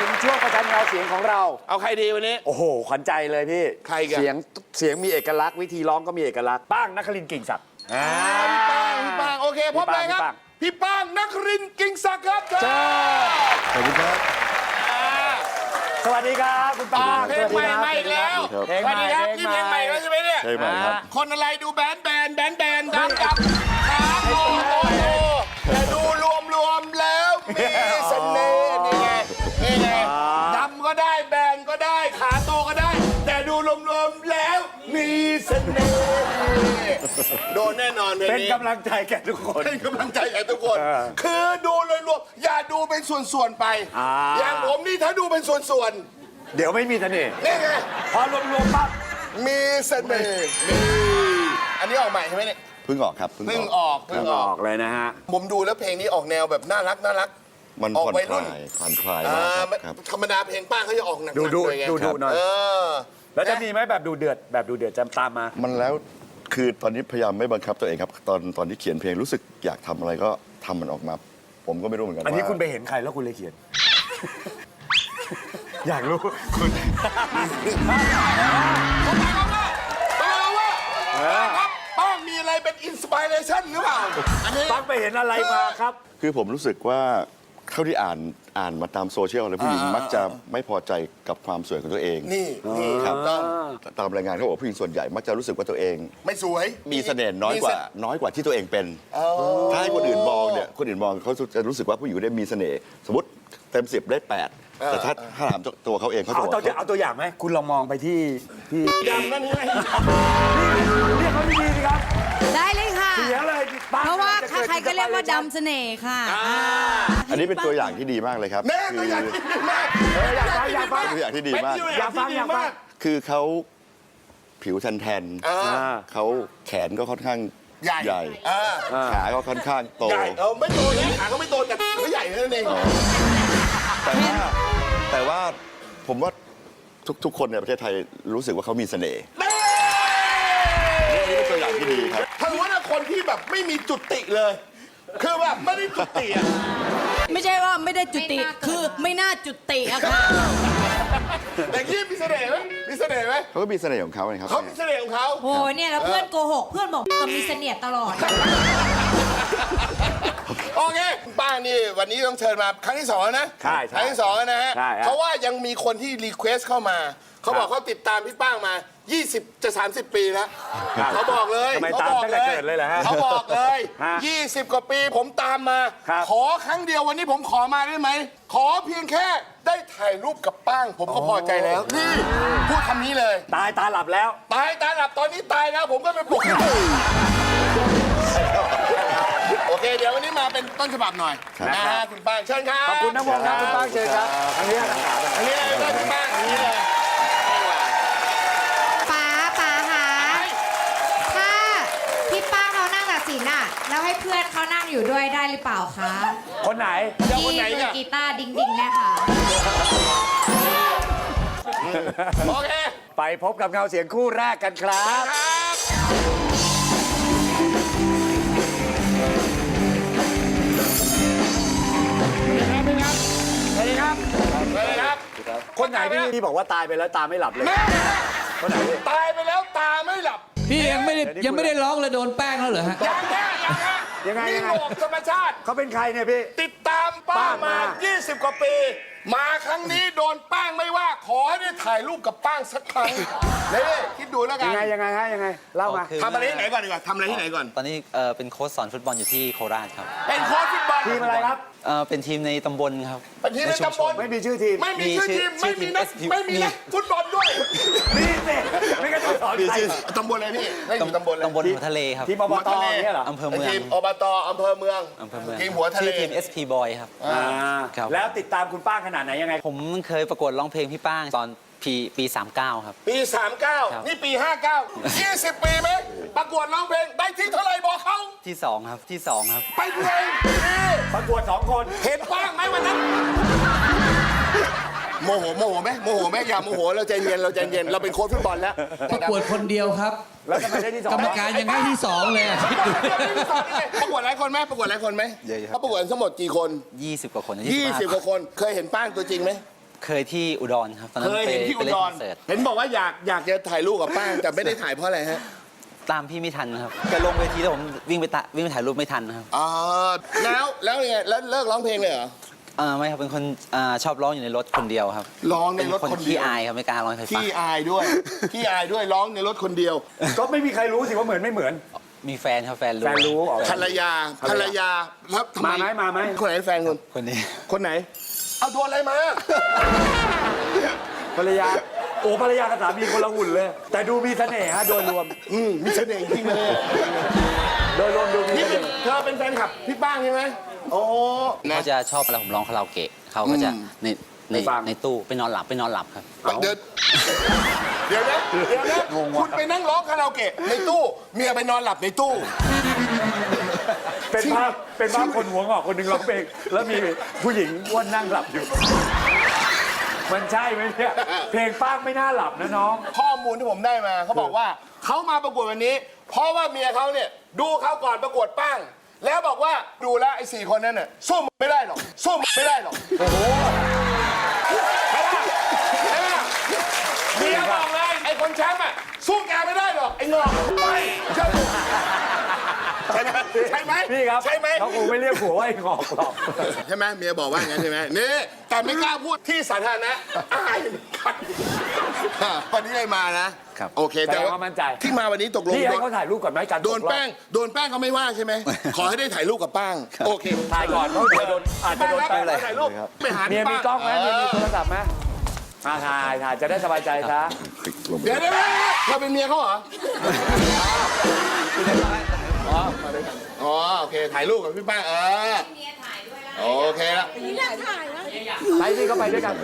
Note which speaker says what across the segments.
Speaker 1: ถึงช่วงประชันเงาเสียงของเรา
Speaker 2: เอาใครดีวันนี้
Speaker 1: โอ้โห ขวัญใจเลยพี่
Speaker 2: ใครอีกอะ
Speaker 1: เสียงเสียงมีเอกลักษณ์วิธีร้องก็มีเอกลักษณ์ป้างนครินทร์กิ่งศักดิ์ อ่า
Speaker 2: พี่ป้างพี่ป้างโอเคพบเลยครับ พี่ป้างนักรินทร์กิ่งศักดิ์ครับเชิญ
Speaker 1: เจ้า
Speaker 3: สวัสดีครับ
Speaker 1: สวัสดีครับคุณป้าง
Speaker 2: เพลงใหม่มาอีกแล้ว
Speaker 1: เพลง
Speaker 2: ส
Speaker 1: ให
Speaker 2: วัส
Speaker 1: ม่
Speaker 2: ดีครับ
Speaker 1: เพล
Speaker 2: นี่
Speaker 1: ง
Speaker 2: เพลง
Speaker 1: ให
Speaker 2: ให
Speaker 1: ม่
Speaker 2: ม่แล้วใช่ไหมเนี่ย
Speaker 3: ใช่ไหมครับ
Speaker 2: คนอะไรดูแบน ดนแน่นอนเพลง
Speaker 1: เป็น
Speaker 2: นี้
Speaker 1: กำลังใจแก่ทุกคน
Speaker 2: เป็นกำลังใจแก่ทุกคน
Speaker 1: เออ
Speaker 2: คือดูเลยรวมๆอย่าดูเป็นส่วนๆไป
Speaker 1: อ่า
Speaker 2: อย่างผมนี่ถ้าดูเป็นส่วน
Speaker 1: เดี๋ยวไม่มีเสน่ห์
Speaker 2: ๆนี่ไง
Speaker 1: พอรวมๆปั๊บ
Speaker 2: มีเสน่ห์นี่อันนี้ออกใหม่ใช่ไหมเนี่ย
Speaker 3: เพิ่งออกครับ
Speaker 2: เพิ่งออกเพิ่ง
Speaker 1: อ
Speaker 2: ออ
Speaker 1: อก กเลยนะฮะ
Speaker 2: ผมดูแล้วเพลงนี้ออกแนวแบบน่ารักน่ารัก
Speaker 3: มัน
Speaker 2: ออก
Speaker 3: ผ่อน
Speaker 2: วัย
Speaker 3: ค
Speaker 2: รุ่
Speaker 3: ลานยผ่อนคลาย
Speaker 2: อ่
Speaker 3: มากาครับครับ
Speaker 2: ธรรมดาเพลงป้าเขาจะออกหนักๆ
Speaker 1: ดูดู
Speaker 2: เลยไง
Speaker 1: ดูดูหน่อย
Speaker 2: เออ
Speaker 1: แล้วจะมีไหมแบบดูเดือดแบบดูเดือดจะตามมา
Speaker 3: มันแล้ว คือตอนนี้พยายามไม่บังคับตัวเองครับตอนตอนที่เขียนเพลงรู้สึกอยากทำอะไรก็ทำมันออกมา ผมก็ไม่รู้เหมือนกัน
Speaker 1: อันนี้
Speaker 3: ว่า
Speaker 1: คุณไปเห็นใครแล้วคุณเลยเขียน อยากรู้คุณ
Speaker 2: เขาถามว่าเขาถามว่าป้าครับป้ามีอะไรเป็นอินสปิเรชันหรือเปล่า อันนี้
Speaker 1: ปักไปเห็นอะไรมาครับ
Speaker 3: คือผมรู้สึกว่า เท่าที่อ่านอ่านมาตามโซเชียลอะไรผู้หญิงมักจะไม่พอใจกับความสวยของตัวเอง
Speaker 2: นี่นี่
Speaker 3: ครับ
Speaker 2: ต้อง
Speaker 3: ตามรายงานเขาบอกว่าผู้หญิงส่วนใหญ่มักจะรู้สึกว่าตัวเอง
Speaker 2: ไม่สวย
Speaker 3: มีเสน่ห์น้อยกว่าน้อยกว่าที่ตัวเองเป็นถ้าให้คนอื่นมองเนี่ยคนอื่นมองเขาจะรู้สึกว่าผู้หญิงคนนี้มีเสน่ห์สมมติเต็มสิบได้แปดแต่ถ้าถ้าถามตัวเขาเองเขาจะ
Speaker 1: เอา
Speaker 3: บอก
Speaker 1: ตัวเอาตัวอย่างไหมคุณลองมองไปที่ที่
Speaker 2: ดำนั่นไง
Speaker 1: เรียกเขาดีๆสิครับ
Speaker 4: ได้เลยค่ะ
Speaker 1: เสียเลยปัง
Speaker 4: เพราะว่า
Speaker 1: จะกิด
Speaker 4: ใครๆก็เรียกว่าดำเสน่ห์ค่ะอ่า
Speaker 3: อันนี้เป็นตัวอย่างที่ดีมากเลยครับ
Speaker 2: แน่
Speaker 3: คื
Speaker 2: ตัวอย่างที่ดีมาก
Speaker 1: เอออยากฟังอยากฟัง
Speaker 3: เป็นตัวอย่างที่ดีมาก
Speaker 2: เป็นตัวอย่างที่ดีมาก
Speaker 3: คือเขาผิวแทน
Speaker 2: อ่า
Speaker 3: ๆเขาแขนก็ค่อนข้าง
Speaker 2: ใหญ่
Speaker 3: ใหญ่
Speaker 2: อ่า
Speaker 3: ขาก็ค่อนข้างโต
Speaker 2: ใหญ่เออไม่โตนะขาก็ไม่โตแต่เขาใหญ่นั่นเอง
Speaker 3: แต่ว่าแต่ว่าผมว่าทุกทุกคนในประเทศไทยรู้สึกว่าเขามีเสน่ห์นี่เป็นตัวอย่างที่ดีครับ
Speaker 2: ถ้ารู้ว่าคนที่แบบไม่มีจุดติเลย คือแบบไม่ได้จุดติอะ
Speaker 4: ไม่ใช่ว่าไม่ได้จุติ คือไม่น่าจุติอะค่ะ
Speaker 2: แต่กี้มีเสน่ห์ไหมมีเสน่ห์ไหม
Speaker 3: เขาก็มีเสน่ห์ของเขาไงครับ
Speaker 2: เขามีเสน่ห์ของเขา
Speaker 4: โหเนี่ยแล้วเพื่อนโกหก เพื่อนบอกก็มีเสน่ห์ตลอด
Speaker 2: โอเคป้านี่วันนี้ต้องเชิญมาครั้งที่สองแล้วนะ
Speaker 1: ใช่ใช่
Speaker 2: ครั้งที่สองแล้วนะฮะ
Speaker 1: ใช่ฮะ
Speaker 2: เพราะว่ายังมีคนที่รีเควสเข้ามา เขาบอกเขาติดตามพี่ป้างมา 20 จะ 30 ปีแล้วเขาบอกเลย
Speaker 1: ทำไม
Speaker 2: เขา
Speaker 1: ตาม
Speaker 2: บอก
Speaker 1: ตั้งแต่เกิดเลยเหรอฮะ
Speaker 2: เขาบอกเลย
Speaker 1: ฮะ
Speaker 2: 20 กว่าปีผมตามมา
Speaker 1: ครับ
Speaker 2: ขอครั้งเดียววันนี้ผมขอมาได้ไหม ขอเพียงแค่ได้ถ่ายรูปกับป้าง ผมก็พอใจแล้ว นี่พูดคำนี้เลย
Speaker 1: ตายตาหลับแล้ว
Speaker 2: ตายตายหลับตอนนี้ตายแล้ว ผมก็ไปปลุก โอเค เดี๋ยววันนี้มาเป็นต้นฉบับหน่อย
Speaker 3: ครับ
Speaker 2: นะฮะคุณป้างเชิญครับ
Speaker 1: ขอบคุณน้ำวงครับคุณป้างเชิญครับ อันนี้ทางขาไป
Speaker 2: อันนี้เลยนะคุณป้างอันนี้เลย
Speaker 5: แล้วให้เพื่อนเขานั่งอยู่ด้วยได้หรือเปล่าคะ
Speaker 1: คนไหน
Speaker 2: เจ้า
Speaker 5: ที่
Speaker 2: คนไหน
Speaker 5: มื
Speaker 2: เนี่
Speaker 5: อยกีตาร์ดิงดิงเนี่ยค่ะ
Speaker 2: โอเค
Speaker 1: ไปพบกับเงาเสียงคู่แรกกันครับ
Speaker 2: ครับสวัสดีครับ สวัสดีครับ
Speaker 1: คนไหนที่ที่บอกว่าตายไปแล้วตาไม่หลับเลย
Speaker 2: แม่
Speaker 1: คนไหนพี่
Speaker 2: ตายไปแล้วตาไม่หลับ
Speaker 6: พี่ยังไม่ได้
Speaker 1: เดี๋ยวนี้
Speaker 6: ยังไม่ได้ร้องเลยโดนแป้งแล้วเหรอฮะ
Speaker 2: ยังแน่ยังฮะ
Speaker 1: ยังไง
Speaker 2: นี่
Speaker 1: ยังไง
Speaker 2: โลกธรรมชาติ
Speaker 1: เขาเป็นใครเนี่ยพี่
Speaker 2: ติดตามป้า
Speaker 1: ป้า
Speaker 2: มา
Speaker 1: มา
Speaker 2: 20 กว่าปีมาครั้งนี้โดนแป้งไม่ว่าขอให้ได้ถ่ายรูปกับป้างสักครั้งนี่คิดดูแล้วกั
Speaker 1: ยั
Speaker 2: น
Speaker 1: งไงยังไงฮะยังไงเล่ามา
Speaker 2: ทำอะไรที่ไหนก่อนดีกว่าทำอะไรที่ไหนก่อน
Speaker 7: ตอนนี้เอ่อเป็นโค้ชสอนฟุตบอลอยู่ที่โคราชครับ
Speaker 2: เป็นโค้ชฟุตบอล
Speaker 1: ทีมอะไรครับ
Speaker 7: เอ่อเป็นทีมในตำบลครับ
Speaker 2: เป็นทีมในตำบล
Speaker 1: ไม่มีชื่อทีม
Speaker 2: ไม่มีชื่อทีม
Speaker 7: ชื่
Speaker 2: ไม่
Speaker 7: อที
Speaker 2: มี
Speaker 7: ม
Speaker 2: นัก
Speaker 7: SP
Speaker 2: ไม่มีนักฟุตบอลด้วย
Speaker 1: มีสิไม่งั้นจะสอนใคร
Speaker 2: ตำบลอะไรพี่ได้อยู่ตำบลอะไร
Speaker 7: ตำบลหัวทะเลครับ
Speaker 1: ทีมอบตเนี่ยเหรอ
Speaker 7: อำเภอเมือง
Speaker 2: ทีมอบตอำเภอเมือง
Speaker 7: อำเภอเมือง
Speaker 2: ทีมหัวทะเล
Speaker 7: ชื่อทีม SP Boy ครับ
Speaker 1: อ่า
Speaker 7: ครับ
Speaker 1: แล้วติดตามคุณป้างขนาดไหนยังไง
Speaker 7: ผมเคยประกวดร้องเพลงพี่ป้างตอนปีปี39 ครับ
Speaker 2: ปี
Speaker 7: ครับ
Speaker 2: 39 นี่ปี 59 20 ปีไหมประกวดร้องเพลงได้ที่เท่าไหร่บอกเขา
Speaker 7: ที่ 2 ครับที่ 2 ครับ
Speaker 2: ไปเลยนี่
Speaker 1: ประกวดสองคน
Speaker 2: เห็นป้างไหมวันนั้นโมโหโมโหไหมโมโหไหมอย่าโมโหเราใจเย็นเราใจเย็นเราเป็นโค้ชฟุตบอลแล้ว
Speaker 6: ประกวดคนเดียวครับ
Speaker 1: แล้วทำไมได้ที่สอง
Speaker 6: กรรมการยังให้ที่สองเลยอะคิดดู
Speaker 2: ประกวดหลายคนไหมประกวดหลายคนไหม
Speaker 7: เยอะครับ
Speaker 2: เขาประกวดทั้งหมดกี่คน
Speaker 7: 20 กว่าคน
Speaker 2: 20 กว่าคนเคยเห็นป้างตัวจริงไหม
Speaker 7: เคยที่อุดรครับตอนนั้
Speaker 2: เคนย
Speaker 7: ไป
Speaker 2: เห็นที่
Speaker 7: ไป
Speaker 2: อุ
Speaker 7: เล่น
Speaker 2: ด
Speaker 7: ค
Speaker 2: ร
Speaker 7: อนเสิร์ต
Speaker 2: เห็นบอกว่าอยากอยากจะถ่ายรูปกับป้างแต่ไม่ได้ถ่ายเพราะอะไรฮะ
Speaker 7: ตามพี่ไม่ทันครับแกลงเวทีแล้วผมวิ่งไปตะวิ่งไปถ่ายรูปไม่ทันนะครับ
Speaker 2: อ๋อแล้วแล้วยังไงแล้วเลิกร้องเพลงเลยเหรอ
Speaker 7: เออไม่ครับเป็นคนอ่าชอบร้องอยู่ในรถคนเดียวครับ
Speaker 2: ร้องใน
Speaker 7: เป็น
Speaker 2: รถ
Speaker 7: คน
Speaker 2: คนเดี
Speaker 7: ขี้
Speaker 2: ยว
Speaker 7: อายครับไม่กล้าร้องให้ใครฟัง
Speaker 2: ขี้อายด้วย ขี้อายด้วยร้องในรถคนเดียว
Speaker 1: ก็ไม่มีใครรู้สิว่าเหมือนไม่เหมือน
Speaker 7: มีแฟนครับแฟนรู้
Speaker 1: แฟนรู้อ๋อ
Speaker 2: ภรรยาภรรยาแล้วทำไม
Speaker 1: มาไหมมาไหม
Speaker 2: คนไหนแฟนคุณ
Speaker 7: คนนี้
Speaker 2: คนไหน เอาโดนอะไรมา
Speaker 1: ภรรยา โอ้ภรรยากับสามีคนละหุ่นเลย แต่ดูมีเสน่ห์ฮะโดยรวม
Speaker 2: อืมมีเสน่ห์จริงเลย
Speaker 1: โดยรวมดูมี
Speaker 2: นี่
Speaker 1: เส
Speaker 2: เป็น
Speaker 1: น่ห์
Speaker 2: เธอเป็นแฟนคลับพี่ป้างใช่ไหม โอ้นะ
Speaker 7: เขาจะชอบเวลาผมร้องคาราโอเกะเขาก็จะ
Speaker 2: อืม
Speaker 7: ในในในตู้ไปนอนหลับไปนอนหลับครับ
Speaker 2: เดี๋ยวเดี๋ยวนะเดี๋ยวนะคุณไปนั่งร้องคาราโอเกะในตู้เมียไปนอนหลับในตู้
Speaker 1: เป็นภาพเป็นภาพคนหัวงอกคนหนึ่งร้องเพลงแล้วมีผู้หญิงอ้วนนั่งหลับอยู่ มันใช่ไหมเนี่ยเพลงป้างไม่น่าหลับนะน้อง
Speaker 2: ข้อมูลที่ผมได้มาเขาบอกว่าเขามาประกวดวันนี้ เพราะว่าเมียเขาเนี่ยดูเขาก่อนประกวดป้าง แล้วบอกว่าดูแลวไอ้สี่คนนั้นน่ะสู้มึงไม่ได้หรอกสู้มึงไม่ได้หรอกโอ้โหใช่ปะใช่ปะเมียบอกเลยไอ้คนแชมป์อะสู้แกไม่ได้หรอกไอ้งอกไม่ใช่ ช่ไหมใช่ไหม
Speaker 1: พี่ครับ
Speaker 2: ใช่ไหม
Speaker 1: เขาคงไม่เรียกผัวว่าไอ้งอกหรอก
Speaker 2: ใช่ไหมเมียบอกว่าอย่างนั้นใช่ไหมนี่แต่ไม่กล้าพูดที่สาธารณะอายเหมือนกันวันนี้ได้มานะครับโอเค
Speaker 1: แสดงว่ามั่นใจ
Speaker 2: ที่มาวันนี้ตกลง
Speaker 1: พี่
Speaker 2: โด
Speaker 1: ให้
Speaker 2: น
Speaker 1: เขาถ่ายรูปก่อนไหมการ
Speaker 2: โดนแป้งโดนแป้งเขาไม่ว่าใช่ไหมขอให้ได้ถ่ายรูปกับป้างโอเค
Speaker 1: ถ่ายก่อนเพราะเดี๋ยวโดนอาจจะโดน
Speaker 2: ป้า
Speaker 1: แป้
Speaker 2: ง
Speaker 1: ง
Speaker 2: ถ่ายรูปไปหา
Speaker 1: เมียมี
Speaker 2: ป้าง
Speaker 1: กล้องไหมเมียมีโทรศัพท์ไหมมาถ่ายถ่ายจะได้สบายใจซะ
Speaker 2: เดี๋ยวเดี๋ยวเดี๋ยวเธอเป็นเมียเขาเหรอ อ๋อโอเคถ่ายรูปกับพี่ป้างเออโอเคแล้ว
Speaker 1: ไปสิก็ไปด้วยกัน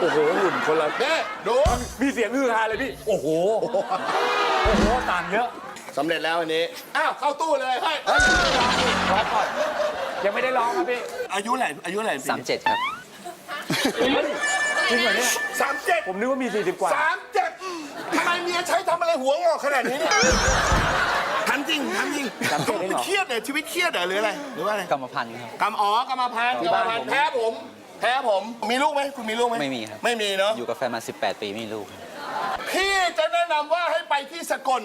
Speaker 1: โอ้โหหุ่นคนละ
Speaker 2: เด้ดู
Speaker 1: มีเสียงฮือฮาเลยพี่โอ้โหโอ้โหต่างเยอะ
Speaker 2: สำเร็จแล้ววันนี้อ้าวเข้าตู้เลยเฮ้ย
Speaker 1: ยังไม่ได้ร้องครับพี่
Speaker 2: อายุเท่าไหร่อายุเท่าไหร่
Speaker 7: สามเจ็ดครับ
Speaker 1: จริงเหรอเนี่ย
Speaker 2: สามเจ็ด
Speaker 1: ผมนึกว่ามี40กว่า
Speaker 2: สามเจ็ด ทำไมเมียใช้ทำอะไรหัวงอกขนาดนี้เนี่ยทันจริงทันจริง
Speaker 1: สามเจ็ดเองเหรอ
Speaker 2: เครียดเลยชีวิตเครียดเหรอหรืออะไรหรือว่าอะไร
Speaker 7: กรรมพันธุ์ครับ
Speaker 2: กำอ๋อกรรมพันธุ์กรรมพันธุ์แพ้ผม แพ้ผมมีลูกไหมคุณมีลูกไหม
Speaker 7: ไม่มีครับ
Speaker 2: ไม่มีเนาะ
Speaker 7: อยู่กับแฟนมา 18 ปีไม่มีลูกครับ
Speaker 2: พี่จะแนะนำว่าให้ไปที่สกล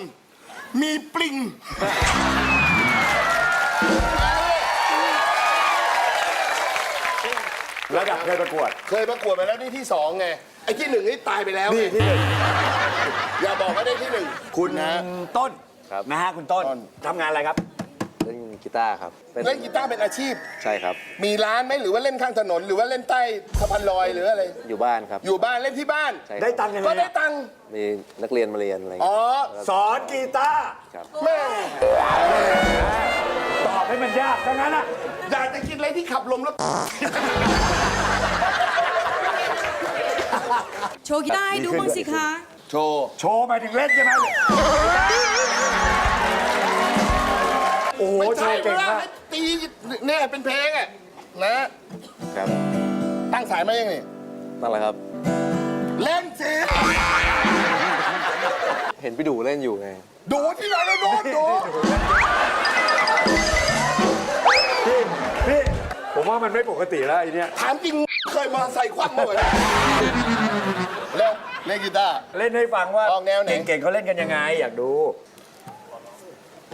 Speaker 2: มีปลิง
Speaker 1: ระดับเคยประกวด
Speaker 2: เคยประกวดมาแล้วนี่ที่สองไง ไอ้ที่หนึ่งนี่ตายไปแล้ว
Speaker 1: นี่ที่หนึ่ง
Speaker 2: อย่าบอกว่าได้ที่หนึ่ง
Speaker 1: คุณ
Speaker 2: นะ
Speaker 1: ต้นนะฮะคุณต้น
Speaker 2: ต้น
Speaker 1: ทำงานอะไรครับ
Speaker 8: เล่นกีตาร์ครับเป็น
Speaker 2: เล่นกีตาร์เป็นอาชีพ
Speaker 8: ใช่ครับ
Speaker 2: มีร้านไหมหรือว่าเล่นข้างถนน หรือว่าเล่นใต้สะพานลอยหรืออะไร
Speaker 8: อยู่บ้านครับ
Speaker 2: อยู่บ้านเล่นที่บ้าน
Speaker 8: ใช่
Speaker 1: ได้
Speaker 8: ครับ
Speaker 1: ตังค์ยังไง
Speaker 2: ก็ได้
Speaker 1: อะ
Speaker 2: ตังค์
Speaker 8: มีนักเรียนมาเรียนอะไรอย่าง
Speaker 2: อ๋
Speaker 8: เงี้ย
Speaker 2: อ
Speaker 1: สอนกีตาร์
Speaker 8: ครับ
Speaker 2: แม่
Speaker 1: ตอบให้มันยากทั้งนั้นอะ
Speaker 2: อยากจะกินอะไรที่ขับลมแล้ว
Speaker 4: โชว์กีตาร์ให้ดูบ้างสิคะ
Speaker 2: โชว์
Speaker 1: โชว์หมายถึงเล่นใช่ไหมโอ้โห
Speaker 2: ไม่
Speaker 1: โช
Speaker 2: ใช่
Speaker 1: ว์
Speaker 2: เว
Speaker 1: เก่ง
Speaker 2: ลามา
Speaker 1: ก
Speaker 2: ให้ตีเนี่ยเป็นเพลงอะนะ ครับตั้งสายมายังนี่
Speaker 8: นั่นแหละครับ
Speaker 2: เล่นสิ
Speaker 8: เห็นพี่ดูเล่นอยู่ไง
Speaker 2: ดูที่ไหนแล้วโดนดู
Speaker 1: พี่พี่ ผมว่ามันไม่ปกติแล้วไอ้เนี่ย
Speaker 2: ถามจริง เคยมาใส่ควันมาเหมือนเล่นเล่นกีตาร์
Speaker 1: เล่นให้ฟังว่า
Speaker 2: ออกแนวไหน
Speaker 1: เก่งๆเขาเล่นกันยังไง อยากดู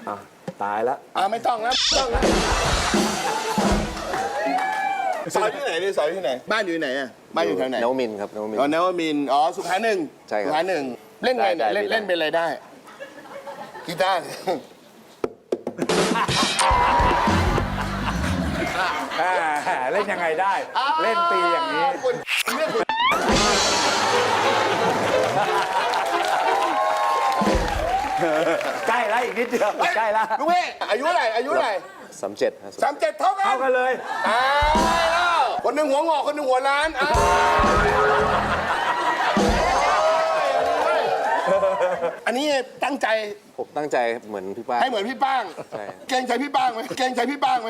Speaker 1: อะตายแล้ว
Speaker 2: อ่าไม่ต้องแล้วไม่ต้องแล้วสอนที่ไหนดิสอนที่ไหน บ้านอยู่ไหนอะบ้านอยู่แถวไหน
Speaker 8: นวมินทร์ครับนวมินท
Speaker 2: อ๋อ
Speaker 8: ร์
Speaker 2: นวมินทร์อ๋อสุขาหนึ่ง
Speaker 8: ใช่ครับ
Speaker 2: สุขาหนึ่งเล่นไงเนี่ย
Speaker 8: ได้
Speaker 2: เล่น
Speaker 8: ได้
Speaker 2: เล่นเป็นอะไรได้กีตาร์
Speaker 1: อ่าเล่นยังไงได้ เล่นตีอย่างนี้
Speaker 2: คุณเรียกคุณ
Speaker 1: ใกล้แล้วอีกนิดเดียวใกล้แล้ว
Speaker 2: ลูกพี่อายุเท่าไหร่อายุเท่าไหร่
Speaker 8: สามเจ็ดครับ
Speaker 2: สามเจ็ดเท่ากั
Speaker 1: เท่านกันเลย
Speaker 2: อ้าวคนหนึ่งหัวงอกคนหนึ่งหัวล้านอ้าวอันนี้ตั้งใจ
Speaker 8: ผมตั้งใจเหมือนพี่ป้า
Speaker 2: ให้เหมือนพี่ป้าง
Speaker 8: ใช่
Speaker 2: เกรงใจพี่ป้างไหมเกรงใจพี่ป้างไหม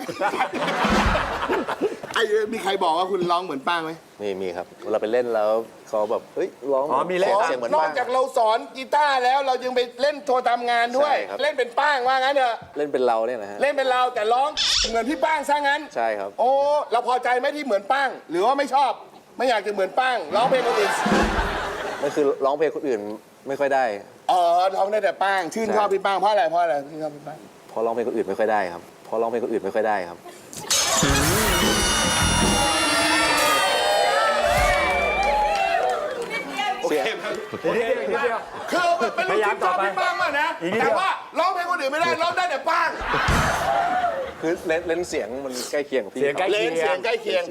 Speaker 2: ไอ้มีใครบอกว่าคุณร้องเหมือนป้างไหม
Speaker 8: มีมีครับเวลาไปเล่นแล้วเขาแบบเฮ้ยร้อง
Speaker 1: อ๋อมีเล่น
Speaker 8: เสียงเหมือน
Speaker 2: นอ
Speaker 8: ป้ากง
Speaker 2: จากเราสอนกีตาร์แล้วเรายังไปเล่นโทรทำงานด้วย
Speaker 8: ใช่ครับ
Speaker 2: เล่นเป็นป้างว่างั้นเถอะ
Speaker 8: เล่นเป็นเราเนี่ยนะฮะ
Speaker 2: เล่นเป็นเราแต่ร้องเหมือนพี่ป้างซะงั้น
Speaker 8: ใช่ครับ
Speaker 2: โอ้ เราพอใจไหมที่เหมือนป้าง หรือว่าไม่ชอบ ไม่อยากจะเหมือนป้างร้องเพลงคนอื่น
Speaker 8: นั่นคือร้องเพลงคนอื่นไม่ค่อยได้
Speaker 2: เออร้องได้แต่ป้าง ชื่นชอบพี่ป้างเพราะอะไรเพราะอะไรชื่นชอบพี่ป้าง
Speaker 8: เพราะร้องเพลงคนอื่นไม่ค่อยได้ครับเพราะร้องเพลงคนอื่นไม่ค่อยได้ครับ
Speaker 2: โอเคครับ
Speaker 1: ทีนี้ทีเดียว
Speaker 2: คือมันเป็นลูก
Speaker 1: พยายาม
Speaker 2: ที่ชอบ
Speaker 1: ต่อไป
Speaker 2: พี่ป้างมากนะ
Speaker 1: อีกนิดเดี
Speaker 2: แต่
Speaker 1: ยว
Speaker 2: ว่าร้องเพลงคนอื่นไม่ได้ร้องได้แต่ป้าง
Speaker 8: คือเล่นเล่นเสียงมันใกล้เคียงกับพี่
Speaker 1: เสียงใกล้
Speaker 2: เลนเสียงใกล้เคียง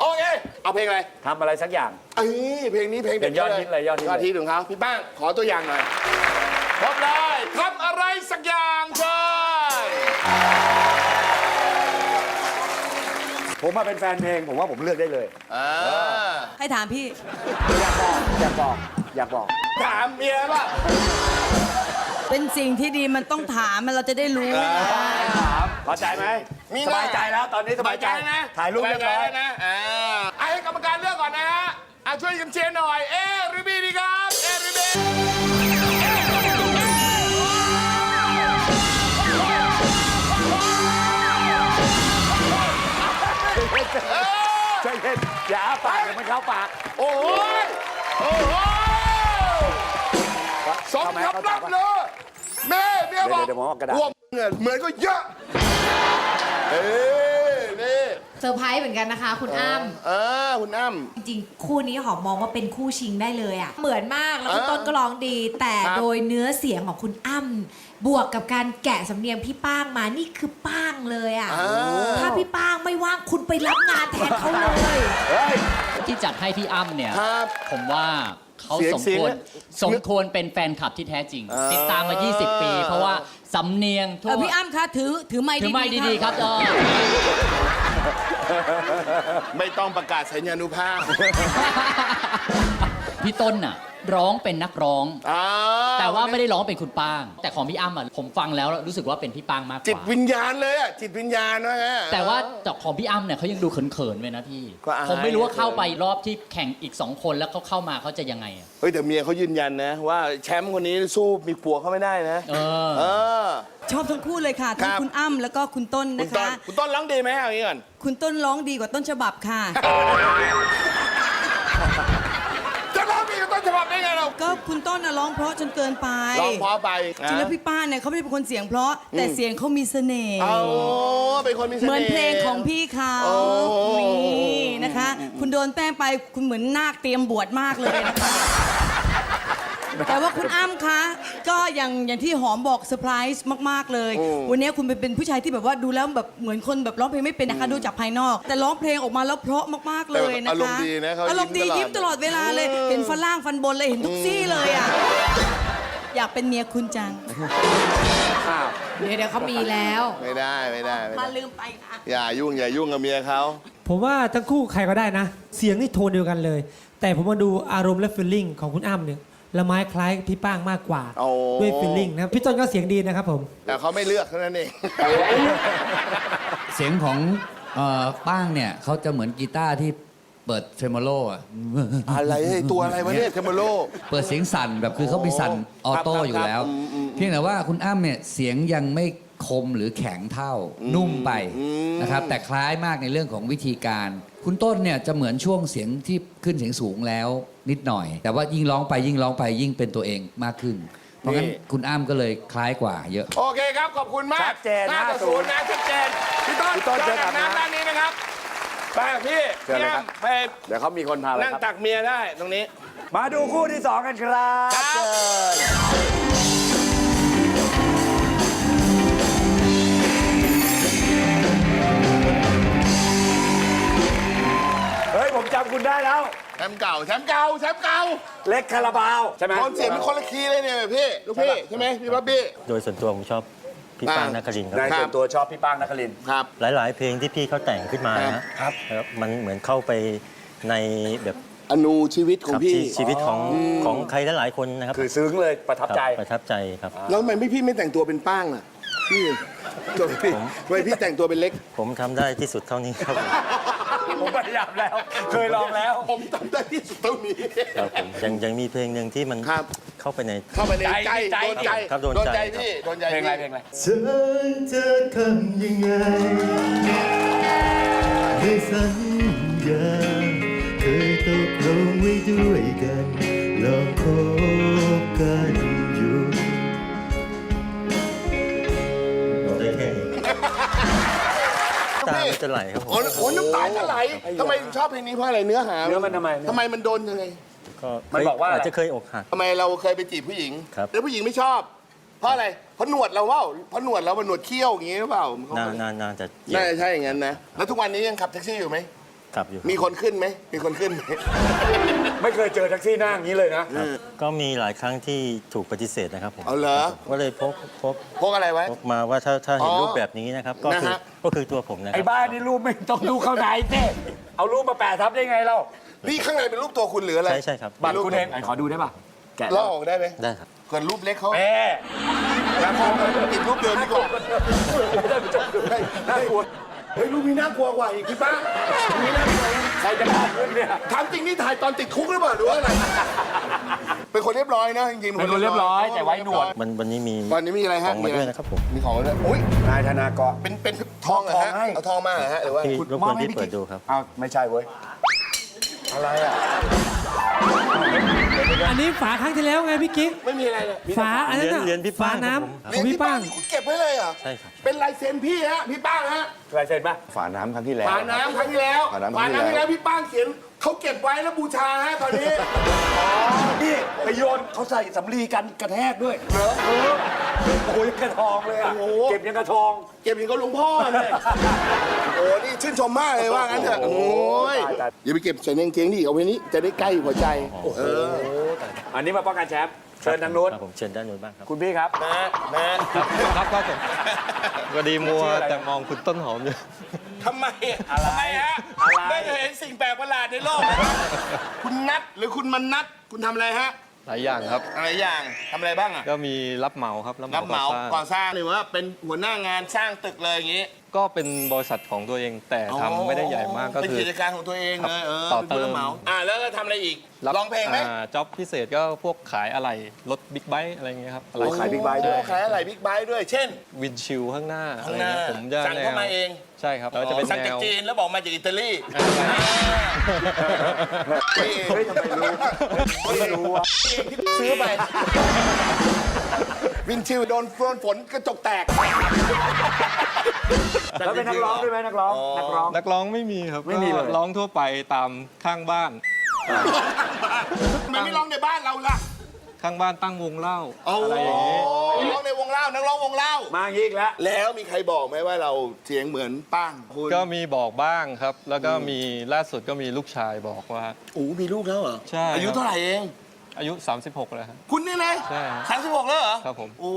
Speaker 2: โอเคเอาเพลงอะไร
Speaker 1: ทำอะไรสักอย่าง
Speaker 2: เอ้ยเพลงนี้เพลง
Speaker 1: เป็นยอดฮิตเลยยอดฮิตเลย
Speaker 2: ยอดฮิตของเขาพี่ป้างขอตัวอย่างหน่อยพบเลยทำอะไรสักอย่างเชิญ
Speaker 1: ผมมาเป็นแฟนเพลงผมว่าผมเลือกได้เลย
Speaker 2: อ่า
Speaker 4: ให้ถามพี่
Speaker 1: อยากบอก อยากบอกอยากบอก
Speaker 2: ถามเมียป่ะ
Speaker 4: เป็นสิ่งที่ดีมันต้องถามมันเราจะได้รู้
Speaker 1: เข้าใจไหม
Speaker 2: มี
Speaker 1: สบายใจแล้วตอนนี้สบายใจ
Speaker 2: นะ
Speaker 1: ถ่ายรูปเรียบร้อย
Speaker 2: สาใจนะอ่าอะให้กรรมการเลือกก่อนนะฮะอะช่วยกันเชียร์หน่อย เอหรือบีดีครับ เอหรือบี
Speaker 1: ใจเย็นอย่าอ้าปากเดี๋ยวมันเข้าปาก
Speaker 2: โอ้โหโอ้โหสม
Speaker 1: เข้าไหม
Speaker 2: คำ
Speaker 1: เข้า
Speaker 2: รั
Speaker 1: ปา
Speaker 2: บ
Speaker 1: กปะ
Speaker 2: เลย แม่เมียบอก
Speaker 1: เดี๋ยวเดี๋ยวผมเอากระดาษ
Speaker 2: พวกเงินเหมือนก็เยอะ เอ้ยนี่
Speaker 5: เซอร์ไพรส์เหมือนกันนะคะ คุณอ้ำ
Speaker 2: เออคุณอ้ำ
Speaker 5: จริงๆ คู่นี้หอมมองว่าเป็นคู่ชิงได้เลยอะเหมือนมากแล้วคุณ
Speaker 2: เออ
Speaker 5: ต้นก็ร้องดี แต่
Speaker 2: ครับ
Speaker 5: โดยเนื้อเสียงของคุณอ้ำบวกกับการแกะสำเนียงพี่ป้างมานี่คือป้างเลยอะ
Speaker 2: อ่า
Speaker 5: ถ้าพี่ป้างไม่ว่างคุณไปรับงานแทนเขาเลย
Speaker 9: ที่จัดให้พี่อ้ำเนี่ย
Speaker 2: ครับ
Speaker 9: ผมว่าเขา
Speaker 2: เสียง
Speaker 9: สม
Speaker 2: เสียง
Speaker 9: ควร
Speaker 2: เนี่ย
Speaker 9: สมควรเป็นแฟนคลับที่แท้จริงติดตามมา 20 ปี เพราะว่าสำเนียง
Speaker 4: เอ
Speaker 9: ทั่ว
Speaker 4: อพี่อ้ำคะถือถือไม้
Speaker 9: ถือไม่
Speaker 4: ๆ
Speaker 9: ดีๆครับเออ
Speaker 2: ไม่ต้องประกาศสัญญานุภาพ
Speaker 9: พี่ต้นน่ะ ร้องเป็นนักร้อง
Speaker 2: อ่า
Speaker 9: แต่ว่าไม่ได้ร้องเป็นคุณป้าง แต่ของพี่อ้ำอะผมฟังแล้วรู้สึกว่าเป็นพี่ป้างมากก
Speaker 2: จิต
Speaker 9: ว่า
Speaker 2: วิญญาณเลยอะจิตวิญญาณนะฮะ
Speaker 9: แต่ว่าจากของพี่อ้ำเนี่ยเขายังดูเขินๆไว้นะพี่
Speaker 2: ก็อาย
Speaker 9: ผมไม่รู้ว่าเข้าไปรอบที่แข่งอีกสองคนแล้วเขาเข้ามาเขาจะยังไงอะ
Speaker 2: เฮ้ยแต่เมียเขายืนยันนะ ว่าแชมป์คนนี้สู้มีปัวเขาไม่ได้นะ
Speaker 9: เออ
Speaker 2: เออ
Speaker 4: ชอบทั้งคู่เลยค่ะทั้
Speaker 2: ค
Speaker 4: ง
Speaker 2: รับ
Speaker 4: คุณอ้ำแล้วก็คุณต้น
Speaker 2: คุณ
Speaker 4: นะ
Speaker 2: ต้น
Speaker 4: คะ
Speaker 2: คุณต้นร้องดีไหมเอาอย่างนี้ก่อน
Speaker 4: คุณต้นร้องดีกว่าต้นฉบับค่ะ
Speaker 2: จะร้องดีกับต้นฉบับได้ไงเรา
Speaker 4: ก็คุณต้นน่ะร้องเพราะจนเกินไป
Speaker 2: ร้องเพราะไป
Speaker 4: จริงแล้วพี่ป้าเนี่ยเขาไม่ได้เป็นคนเสียงเพราะแต่เสียงเขามีเสน่ห์
Speaker 2: เอาเป็นคนมีเสน่ห์
Speaker 4: เหมือนเพลงของพี่เขา
Speaker 2: โอ้
Speaker 4: นี่นะคะ คุณโดนแป้งไปคุณเหมือนนาคเตรียมบวชมากเลยนะคะ แต่ว่าคุณอ้ำคะ ก็อย่างอย่างที่หอมบอกเซอร์ไพรส์มาก ๆ เลยวันนี้คุณเป็นเป็นผู้ชายที่แบบว่าดูแล้วแบบเหมือนคนแบบร้องเพลงไม่เป็นนะคะ ดูจากภายนอก แต่ร้องเพลงออกมาแล้วเพราะมาก ๆ เลยนะคะ
Speaker 2: อารมณ์ดีนะเขา
Speaker 4: อารมณ์ดียิ้มตลอดเวลาเลย เห็นฟันล่างฟันบนเลยเห็นทุกซี่เลยอะ อยากเป็นเมียคุณจัง
Speaker 5: เดี๋ยวเดี๋ยวเขามีแล้ว
Speaker 2: ไม่ได้ไม่ได้ไม่
Speaker 4: มา
Speaker 2: ได้
Speaker 4: ลืมไปค่ะ
Speaker 2: อย่ายุ่งอย่ายุ่งกับเมียเขา
Speaker 10: ผมว่าทั้งคู่ใครก็ได้นะ เสียงนี่โทนเดียวกันเลย แต่ผมมาดูอารมณ์และฟีลลิ่งของคุณอ้ำเนี่ย ละไม้คล้ายพี่ป้างมากกว่า
Speaker 2: โอ้
Speaker 10: ด้วยฟีลลิ่งนะพี่ต้นก็เสียงดีนะครับผม
Speaker 2: แต่เขาไม่เลือกเท่านั้นเอง
Speaker 6: เสียงของเอ่อป้างเนี่ยเขาจะเหมือนกีตาร์ที่เปิดเทรมโมโลอะ
Speaker 2: อะไรเฮ้ยตัวอะไรวะเนี่ยเทมโบโล
Speaker 6: เปิดเสียงสั่นแบบคือเขามีสั่นออโต้
Speaker 2: ครับ
Speaker 6: อยู่แล้ว
Speaker 2: ครับอืมอืม
Speaker 6: เพียงแต่ว่าคุณอ้ำเนี่ยเสียงยังไม่คมหรือแข็งเท่านุ่มไป
Speaker 2: อืม
Speaker 6: นะครับแต่คล้ายมากในเรื่องของวิธีการ คุณต้นเนี่ยจะเหมือนช่วงเสียงที่ขึ้นเสียงสูงแล้วนิดหน่อย แต่ว่ายิ่งร้องไปยิ่งร้องไปยิ่งเป็นตัวเองมากขึ้น เพราะงั้นคุณอ้ำก็เลยคล้ายกว่าเยอะ
Speaker 2: โอเคครับ ขอบคุณมาก
Speaker 1: ชัดเจน
Speaker 2: ห้าต่อ
Speaker 1: 50
Speaker 2: ศูนย์นะชัดเจนพี่ต้น
Speaker 1: พี่ต้น
Speaker 2: เจอกับ
Speaker 1: เจอกับ
Speaker 2: น้ำด้านนี้นะครับไปพี่
Speaker 1: เชิญ
Speaker 2: พี่
Speaker 1: เลยครับ
Speaker 2: อ้ำไป
Speaker 1: เดี๋ยวเขามีคนพาไป
Speaker 2: นั่ง
Speaker 1: ครับ
Speaker 2: ตักเมียได้ตรงนี้
Speaker 1: มาดูคู่ที่สองกันครับ
Speaker 2: ครับ
Speaker 1: เชิญ ผมจำคุณได้แล้ว
Speaker 2: แชมป์เก่าแชมป์เก่าแชมป์เก่า
Speaker 1: เล็กคาราบาวใช่ไหม
Speaker 2: ตอนเสียงเป็นคนละคีย์เลยเนี่ยพี่ลูกพี่ใช่ไหมพี่บ๊อบบี้
Speaker 11: โดยส่วนตัวผมชอบพี่ป้างนครินทร์ค
Speaker 1: ใน
Speaker 11: รับ
Speaker 1: ส่วนตัวชอบพี่ป้างนครินทร์
Speaker 2: ครับ
Speaker 11: หลาย ๆ เพลงที่พี่เขาแต่งขึ้นมานะครับ แล้วมันเหมือนเข้าไปในแบบ
Speaker 2: อนูชีวิตของ
Speaker 11: ครับ
Speaker 2: พี่
Speaker 11: ที่ชีวิตของของใครหลายๆคนนะครับ
Speaker 1: คือซึ้งเลยประทับใจ
Speaker 11: ครับประทับใจครับ
Speaker 2: แล้วทำไมไม่พี่ไม่แต่งตัวเป็นป้างล่ะพี่ตัวพี่ทำไมพี่แต่งตัวเป็นเล็ก
Speaker 11: ผมทำได้ที่สุดเท่านี้ครับผม
Speaker 1: ผมพยายามแล้ว เคยลองแล้ว
Speaker 2: ผมทำได้ที่สุดเท่านี้
Speaker 11: ครับผมยังยังมีเพลงหนึ่งที่มัน
Speaker 2: ครับ
Speaker 11: เข้าไปใน
Speaker 2: เข้าไปในใจ
Speaker 1: ใจ
Speaker 2: โดนใจ
Speaker 11: ครับโดนใจ
Speaker 2: พี่โดนใจ
Speaker 1: เพลงอะไร
Speaker 2: พี่
Speaker 1: เพลงอะไร
Speaker 11: เธอจะทำยังไงให้สัญญาเคยตกลงไว้ด้วยกันลองคบกัน ตามันจะไหลครับผม
Speaker 2: โอ้โหน้ำตาจะไหลทำไมถึงชอบเพลงนี้เพราะอะไรเนื้อหา
Speaker 1: เนื้อมันทำไม
Speaker 2: ทำไมมันโดนยังไง
Speaker 11: ก็
Speaker 1: มันบอกว่าอะไร
Speaker 11: อาจจะเคยอกหัก
Speaker 2: ทำไมเราเคยไปจีบผู้หญิง
Speaker 11: ครับ
Speaker 2: แล้วผู้หญิงไม่ชอบ เพราะอะไรเพราะหนวดเราเปล่าเพราะหนวดเรามันหนวดเขี้ยวอย่างงี้หรือเปล่า
Speaker 11: น่าน่าน่าจะเกี่ยว
Speaker 2: น่าจะใช่อย่างนั้นนะแล้วทุกวันนี้ยังขับแท็กซี่อยู่ไหม
Speaker 11: กลับอยู่
Speaker 2: มีคนขึ้นไหม มีคนขึ้นไหม
Speaker 1: ไม่เคยเจอแท็กซี่หน้าอย่างนี้เลยนะ
Speaker 11: ครับก็มีหลายครั้งที่ถูกปฏิเสธนะครับผม
Speaker 2: เอาเหรอ
Speaker 11: ก็เลยพกพก
Speaker 2: พกอะไรไว้
Speaker 11: พกมาว่าถ้าถ้าเห็น
Speaker 2: อ๋อ
Speaker 11: รูปแบบนี้นะครับ ก็คือ
Speaker 2: นะฮะ
Speaker 11: ก็คือตัวผมนะค
Speaker 1: ไอ้
Speaker 11: รับ
Speaker 1: บ้านนี่รูปไม่ต้องดูเข้าไหนเต้เอารูปมาแปะทับได้ไงเรา
Speaker 2: นี่ข้างในเป็นรูปตัวคุณหรืออะไร
Speaker 11: ใช่ใช่ครับ
Speaker 1: บัตรคุณเองไหนขอดูได้ป่ะ แกะ
Speaker 2: ลอกออกได้ไหม
Speaker 11: ได้ครับ
Speaker 2: เกิดรูปเล็กเขา
Speaker 1: แม่
Speaker 2: แล้วพอติดรูปเดิมดีกว่า
Speaker 1: ไม่ได้ไปจบดูน่ากลัว
Speaker 2: เฮ้ยรูปนี้น่ากลัวกว่าอีกพี่ป้ารูปนี้น่ากลัวนะ
Speaker 1: ใครจะกล้าขึ้นเนี่ย
Speaker 2: ถามจริงนี่ถ่ายตอนติดคุกหรือเปล่าหรือว่าอะไรเป็นคนเรียบร้อยนะจริงๆ
Speaker 1: เป็นคนเรียบร้อยแต่ไว้หนวด
Speaker 11: วันวันนี้มี
Speaker 2: วันนี้มีอะไร
Speaker 11: ข
Speaker 2: ฮะ
Speaker 11: องมาด้วยนะครับผม
Speaker 2: มีของมาด้วยอุ้ย
Speaker 1: นายธนากร
Speaker 2: เป็นเป็นทองเหรอฮะ
Speaker 1: ทองให้
Speaker 2: เอาทองมาเหรอฮะหรือว่า
Speaker 11: ที่
Speaker 2: คุณ
Speaker 11: รบกวนที่เปิดดูครับ
Speaker 1: อ้าวไม่ใช่เว้ย
Speaker 2: อะไรอะ
Speaker 10: อันนี้ฝาครั้งที่แล้วไงพี่กิ๊ก
Speaker 2: ไม่มีอะไรเลย
Speaker 10: ฝาอันนั้นน่ะ
Speaker 11: เหรียญพี่
Speaker 10: ฝา
Speaker 11: ป้าง
Speaker 10: น้
Speaker 11: ครับผมำ
Speaker 10: ของพี่ป้าง
Speaker 2: คุณเก็บไว้เลยเหรอ
Speaker 11: ใช่ครับ
Speaker 2: เป็นลายเซ็นพี่ฮะพี่ป้างฮะ
Speaker 1: ลายเซ็นป่ะ
Speaker 3: ฝาน้ำครั้งที่แล้ว
Speaker 2: ฝาน้ำครั้งที่แล้ว
Speaker 3: ฝาน้ำครั้งที่
Speaker 2: ที่
Speaker 3: แล้
Speaker 2: แล้ววพี่ป้างเขียน เขาเก็บไว้แล้วบูชาฮะตอนนี้
Speaker 1: นี่ไปโยนเขาใส่สำลีกันกระแทกด้วยเหรอเออโอ้ยยังกระทองเลยอะ
Speaker 2: โอ้โห
Speaker 1: เก็บยังกระทอง
Speaker 2: เก็บอย่างกับหลวงพ่อเลยโอ้นี่ชื่นชมมากเลยว่างั้นเถอะโอ้ย
Speaker 1: ตายตาย
Speaker 2: อย่าไปเก็บใส่ในกางเกงดิเอาไว้นี้จะได้ใกล้หัวใจเออ
Speaker 1: อันนี้มาป้องกันแชมป์เชิญทางนู้น
Speaker 11: ครับผมเชิญด้านนู้นบ้างครับ
Speaker 1: คุณพี่ครับ
Speaker 2: นะนะ
Speaker 8: ครับครับผมพอดีมัวแต่มองคุณต้นหอมอยู่
Speaker 2: ทำไมอะทำไมฮะไม่เคยเห็นสิ่งแปลกประหลาดในโลกนะครับคุณนัทหรือคุณมันนัทคุณทำอะไรฮะ
Speaker 8: หลายอย่างครับ
Speaker 2: อะไรอย่างทำอะไรบ้างอะ
Speaker 8: ก็มีรับเหมาครับ
Speaker 2: รับเหมา
Speaker 8: ก่อสร้ง
Speaker 2: ก่อสร้างหรือว่าเป็นหัวหน้างานสร้างตึกเลยอย่างนี้
Speaker 8: ก็เป็นบริษัทของตัวเองแต่ทำไม่ได้ใหญ่มากก็
Speaker 2: เป็น
Speaker 8: คือ
Speaker 2: กิจการของตัวเองเลยเออ
Speaker 8: ต่อ
Speaker 2: เป็นผู้รับเหมา
Speaker 8: เติม
Speaker 2: อ่าแล้วก็ทำอะไรอีก
Speaker 8: รับ
Speaker 2: ร้องเพลงไหม
Speaker 8: จ็อบพิเศษก็พวกขายอะไรรถบิ๊กไบค์อะไรเงี้ยครับอะไร
Speaker 1: โอ้ขาย Big Bike ด้วย
Speaker 2: โอ้ขายอะไรบิ๊กไบค์ด้วย เช่น
Speaker 8: วินชิลข้างหน้า
Speaker 2: ข้างหน้า
Speaker 8: อะไรเงี้ยผมจะ
Speaker 2: สั่ง
Speaker 8: แน
Speaker 2: เข้าวมาเอง
Speaker 8: ใช่ครับแล้วจะเป็น
Speaker 2: สั่ง
Speaker 8: แน
Speaker 2: จาก
Speaker 8: ว
Speaker 2: จีนแล้วบอกมาจากอิตาลี
Speaker 8: อ่าใช่
Speaker 1: เฮ้ยทำไมรู้ไม่รู้วะ
Speaker 2: ซื้อไป วินชิลโดนฝนฝนกระจกแตก
Speaker 1: แล้วเป็นนักร้องด้วยไหมนักร้องนักร้อง
Speaker 8: นักร้องไม่มีครับ
Speaker 1: ไม่มีเลย
Speaker 8: ก็ร้องทั่วไปตามข้างบ้าน
Speaker 2: ทำไมไม่ร้องในบ้านเราล่ะ
Speaker 8: ข้างบ้านตั้งวงเล่า
Speaker 2: โอ้
Speaker 8: อะไรอย่างนี้
Speaker 2: ร้องในวงเล่านักร้องวงเล่า
Speaker 1: มาอย่างนี้อีกแล้ว
Speaker 2: แล้วมีใครบอกไหมว่าเราเสียงเหมือนป้างคุณ
Speaker 8: ก็มีบอกบ้างครับ แล้วก็มีล่าสุดก็มีลูกชายบอกว่า
Speaker 2: โอ้มีลูกแล้วเหรอ
Speaker 8: ใช่
Speaker 2: อายุ
Speaker 8: ครับ
Speaker 2: เท่าไหร่เอง
Speaker 8: อายุ 36 แล้วครับ
Speaker 2: คุณนี่นะ
Speaker 8: ใช่ฮะ
Speaker 2: สามสิบหกแล้วเหรอ
Speaker 8: ครับผม
Speaker 2: โอ้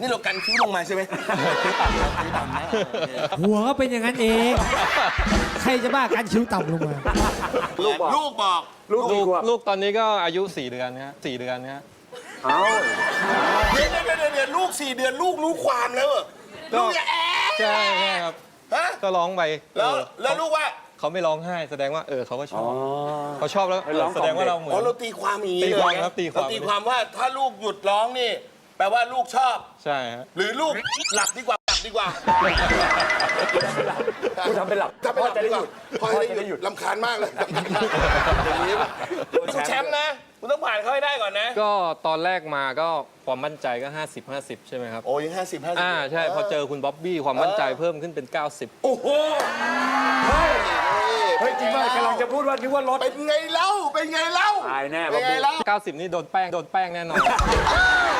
Speaker 2: นี่เรากันคิ้วลงมาใช่ไหมคิ้วต่ำนะคิ้วต่ำนะโอเค
Speaker 10: หัวก็เป็นอย่างนั้นเอง ใครจะบ้าการคิ้วต่ำลงมา
Speaker 1: ลูกบอก
Speaker 2: ลูกบอก
Speaker 1: ลูก
Speaker 8: ลู
Speaker 1: กี่
Speaker 8: ก
Speaker 1: ขวบ
Speaker 8: ลูกตอนนี้ก็อายุ 4 เดือนนะฮะสี่เดือนนะฮะ
Speaker 1: เอ้า
Speaker 2: เดี๋ยวเดี๋ยวเดี๋ยวเดี๋ยวลูกสี่เดือนลูกรู้ความแล้วเหรอ
Speaker 8: ก็
Speaker 2: ลูกอย่าแอบ
Speaker 8: ใช่ใช่ครับ
Speaker 2: ฮะ
Speaker 8: ก็ร้องไป
Speaker 2: แล้ว
Speaker 8: เออ
Speaker 2: แล้วลูกว่า
Speaker 8: เขาไม่ร้องไห้ แสดงว่าเออเขาก็ช
Speaker 1: อ๋
Speaker 8: อ
Speaker 1: อ
Speaker 8: บเขาชอบแล้ว
Speaker 1: ให้ร้อง
Speaker 8: แสดงว่าเราเหมือ
Speaker 2: อ๋อน เราตีความอย่างนี้
Speaker 8: ตี
Speaker 2: เลย
Speaker 8: ความ
Speaker 2: นะครับ
Speaker 8: ตีความ
Speaker 2: เตีความว่าถ้าลูกหยุดร้องนี่ แปลว่าลูกชอบ
Speaker 8: ใช่ฮะ
Speaker 2: หรือลูกหลับดีกว่าหลับดีกว่า
Speaker 1: กูทำเป็นหลับ
Speaker 2: ถ้าไปหลับ
Speaker 1: จะได้
Speaker 2: ดีก
Speaker 1: ห
Speaker 2: ว่า
Speaker 1: ยุด
Speaker 2: พ่อ
Speaker 1: พ่อ
Speaker 2: จะ
Speaker 1: จะ
Speaker 2: ได้
Speaker 1: ได้
Speaker 2: ห
Speaker 1: ห
Speaker 2: ยุ
Speaker 1: ยุ
Speaker 2: ด
Speaker 1: ด
Speaker 2: ลำคาญมากเลยลำคาญมากอย่างนี้ป่ะคุณต้องแชมป์นะ คุณต้องผ่านเขาให้ได้ก่อนนะ
Speaker 8: ก็ตอนแรกมาก็ความมั่นใจก็ 50 50 ใช่ไหมครับ
Speaker 2: โอ้ยังห้าสิบห้าสิบ
Speaker 8: อ่าใช่พอเจอคุณบ๊อบบี้ความมั่นใจเพิ่มขึ้นเป็น 90
Speaker 2: โอ้โห
Speaker 1: เฮ้ยเฮ้ยจริงป่ะกำลังจะพูดว่านึกว่ารถ
Speaker 2: เป็นไงเล่าเป็นไงเล่า
Speaker 1: ตายแน่
Speaker 2: เป็นไงเล่า
Speaker 8: 90 นี่โดนแป้งโดนแป้งแน่นอน
Speaker 2: ไ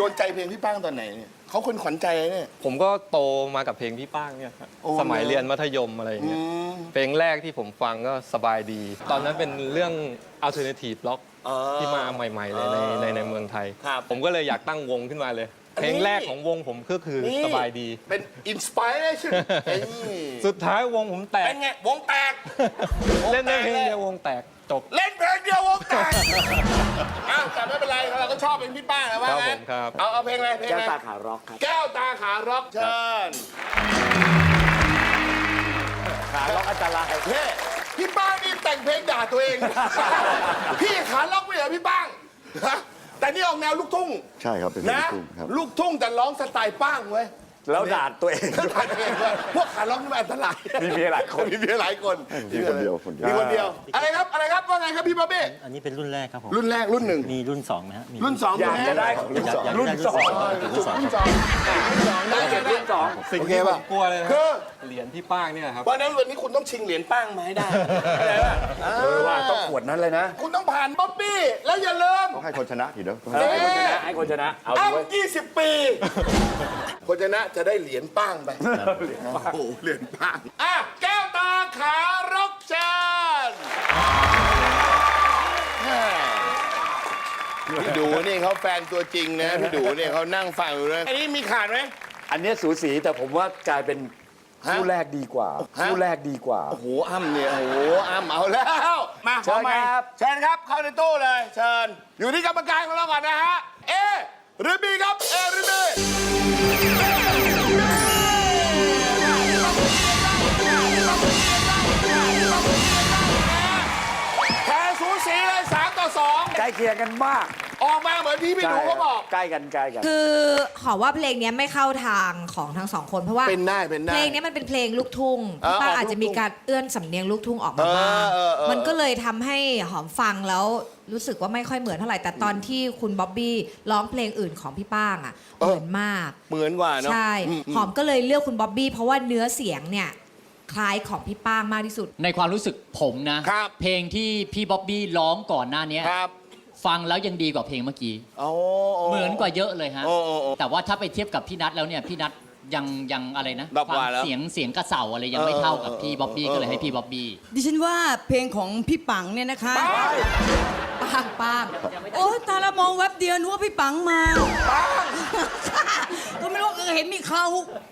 Speaker 2: ดนใจเพลงพี่ป้างตอนไหนเนี่ยเขาคนขวัญใจเนี่ย
Speaker 8: ผมก็โตมากับเพลงพี่ป้างเนี่ยครับ
Speaker 2: โอ้
Speaker 8: สมัยเรียนมัธยมอะไรอย่าง
Speaker 2: อื
Speaker 8: เงี้ย
Speaker 2: ม
Speaker 8: เพลงแรกที่ผมฟังก็สบายดี ตอนนั้นเป็นเรื่อง alternative rock
Speaker 2: อ๋อ
Speaker 8: ที่มาใหม่ ๆ เลยในในในเมืองไทย
Speaker 2: ครับ
Speaker 8: ผมก็เลยอยากตั้งวงขึ้นมาเลยเพลงแรกของวงผมก็คือ
Speaker 2: นี่
Speaker 8: สบายดี
Speaker 2: เป็นอินสปิเรชั่น
Speaker 8: สุดท้ายวงผมแต
Speaker 2: เป็
Speaker 8: ก
Speaker 2: นไง วงแตก
Speaker 8: เล่นได้เพลงเดียววงแตกจบ
Speaker 2: เล่น เอาเอาเพลงอะไรเพลง
Speaker 1: แก้ว
Speaker 2: อะไร
Speaker 1: ตาขาร็อกครับ
Speaker 2: แก้วตาขาร็อกเชิญ
Speaker 1: ขาร็อกอันตราย
Speaker 2: เฮ้พี่ป้างนี่แต่งเพลงด่าตัวเอง พี่ขาล็อกไม่เหรอพี่ป้างฮะแต่นี่ออกแนวลูกทุ่ง
Speaker 3: ใช่ครับเป็นเพลง
Speaker 2: นะ
Speaker 3: ลูกทุ่งครับ
Speaker 2: ลูกทุ่งแต่ร้องสไตล์ป้างเว้ย
Speaker 1: แล้วด่าตัวเอง
Speaker 2: แล้วด่าตัวเองด้วยพวกขาล็อกนี่มันอันตราย
Speaker 1: มีเมียหลายคน
Speaker 2: มีเมียหลายคน
Speaker 3: มีคนเดียวคนเดียว
Speaker 2: มีคนเดียว อะไรครับ อะไรครับ ว่าไงครับพี่บ๊อบบี้
Speaker 11: อันนี้เป็นรุ่นแรกครับผม
Speaker 2: รุ่นแรกรุ่นหนึ่ง
Speaker 11: มีรุ่น2ไหมฮะมี
Speaker 2: รุ่นสอง
Speaker 1: อยากจะได้ของรุ่นสอง
Speaker 11: อยาก
Speaker 1: รุ่น
Speaker 11: ได้
Speaker 1: สอง
Speaker 11: รุ่นสอง
Speaker 2: รุ่นสองรุ่นสองได้
Speaker 1: เก็บ
Speaker 2: ได้
Speaker 1: รุ่นสอง
Speaker 8: สิ่ง
Speaker 2: โอเค
Speaker 8: ที่ผ
Speaker 2: ป่ะ
Speaker 8: มกลัวเลยนะ
Speaker 2: คือ
Speaker 8: เหรียญพี่ป้างเนี่ยครับ
Speaker 2: วันนั้นวันนี้คุณต้องชิงเหรียญป้างมาให้ได้เข้าใจป่ะ
Speaker 1: เออว่าต้องขวดนั้นเลยนะ
Speaker 2: คุณต้องผ่านบ๊อบบี้ แล้วอย่าลืม
Speaker 3: ต้องให้คนชนะทีเดียว
Speaker 1: เออให้คนชนะให้คนชนะ เอา
Speaker 2: อ้า
Speaker 1: ด้
Speaker 2: ว
Speaker 1: วย
Speaker 2: ยี่สิบปี คนชนะจะได้เหรียญป้างไป โอ้โหเหรียญป้างอะแก้วตาขารกเชิญแม่พี่ดูนี่เขาแฟนตัวจริงนะ พี่ดูเนี่ยเขานั่งฟังอยู่เลยอันนี้มีขาดไหม
Speaker 1: อันเนี้ยสูสีแต่ผมว่ากลายเป็น
Speaker 2: ฮะ
Speaker 1: คู่แรกดีกว่า
Speaker 2: ฮะ
Speaker 1: คู่แรกดีกว่า
Speaker 2: โอ้โหอ้ำเนี่ย โอ้โหอ้ำเอาแล้ว มา
Speaker 1: เชิญ
Speaker 2: ขอไม
Speaker 1: ครับ
Speaker 2: เชิญครับ เข้าในตู้เลย เชิญ อยู่ที่กรรมการของเราก่อนนะฮะ เอ หรือบี
Speaker 1: ใกล้เคียงกันมาก
Speaker 2: 2ออกมาเหมือนที่พี่หนูเขาบอก
Speaker 1: ใกล้กันใกล้กัน
Speaker 5: คือหอมว่าเพลงเนี้ยไม่เข้าทางของทั้งสองคนเพราะว่า
Speaker 2: เป็นได้เป็นได้
Speaker 5: เพลงเนี้ยมันเป็นเพลงลูกทุ่ง
Speaker 2: เออ
Speaker 5: ป้า
Speaker 2: ออก
Speaker 5: อาจจะมีการเอื้อนสำเนียงลูกทุ่งออกมา
Speaker 2: เออ
Speaker 5: บ้าง
Speaker 2: เออเออ
Speaker 5: มันก็เลยทำให้หอมฟังแล้วรู้สึกว่าไม่ค่อยเหมือนเท่าไหร่แต่ตอนที่คุณบ๊อบบี้ร้องเพลงอื่นของพี่ป้างอะเหมือนมาก
Speaker 2: เหมือนกว่าเนาะ
Speaker 5: ใช่
Speaker 2: อืม
Speaker 5: หอมก็เลยเลือกคุณบ๊อบบี้เพราะว่าเนื้อเสียงเนี่ยคล้ายของพี่ป้างมากที่สุด
Speaker 9: ในความรู้สึกผมนะ
Speaker 2: ครับ
Speaker 9: เพลงที่พี่บ๊อบบี้ร้องก่อนหน้าเนี้ย
Speaker 2: ครับ
Speaker 9: ฟังแล้วยังดีกว่าเพลงเมื่อกี้
Speaker 2: โอ้
Speaker 9: เหมือนกว่าเยอะเลยฮะ
Speaker 2: โอ้โอ้โอ้
Speaker 9: แต่ว่าถ้าไปเทียบกับพี่นัทแล้วเนี่ยพี่นัทยังยังอะไรนะ
Speaker 2: ดรอปกว่าแล้ว
Speaker 9: เสียงเสียงกระเสาอะไรยังไม่เท่ากับพี่บ๊อบบี้ก็เลยให้พี่บ๊อบบี้
Speaker 4: ดิฉันว่าเพลงของพี่ปังเนี่ยนะคะปั งปังโอ้ตาละมองแวบเดียวนึกว่าพี่ปังมาก็ไม่รู้เออเห็นมีเขา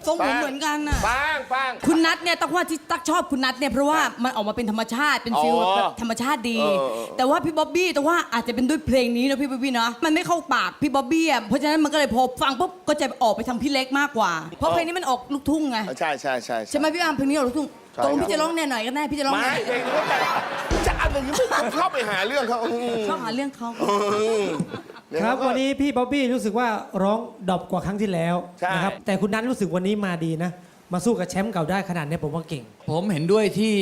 Speaker 4: ทรงผมเหมือนกันน่ะ
Speaker 2: ป้างป้าง
Speaker 4: คุณนัทเนี่ยต้องว่าที่ตักชอบคุณนัทเนี่ยเพราะว่ามันออกมาเป็นธรรมชาติเป็นฟิล
Speaker 2: อ๋อ
Speaker 4: แบบธรรมชาติดี
Speaker 2: เออเออเออ
Speaker 4: แต่ว่าพี่บ๊อบบี้แต่ว่าอาจจะเป็นด้วยเพลงนี้นะพี่บ๊อบบี้เนาะมันไม่เข้าปากพี่บ๊อบบี้อะเพราะฉะนั้นมันก็เลยพอฟังปุ๊บก็จะออกไปทางพี่เล็กมากกว่า เพราะเพลงนี้มันออกลูกทุ่งไง
Speaker 2: ใช่ใช่ใช่
Speaker 4: ใช่ไหมพี่อามเพลงนี้ออกลูกทุ่ง ตรงพี่จะร้องแนวไหนกันแน่พี่จะร้อง
Speaker 2: ไม่
Speaker 4: แนว
Speaker 2: เพลงนี้ก็แต่จะอะไรอย่างนี้ไม่เข้าไปหาเรื่องเขาอืม
Speaker 4: ชอบหาเรื่องเขา
Speaker 10: ครับวันนี้พี่บ๊อบบี้รู้สึกว่าร้องดรอปกว่าครั้งที่แล้ว
Speaker 2: ใช่
Speaker 10: นะครับแต่คุณนัทรู้สึกวันนี้มาดีนะ มาสู้กับแชมป์เก่าได้ขนาดนี้ผมว่าเก่ง
Speaker 6: ผมเห็นด้วยที่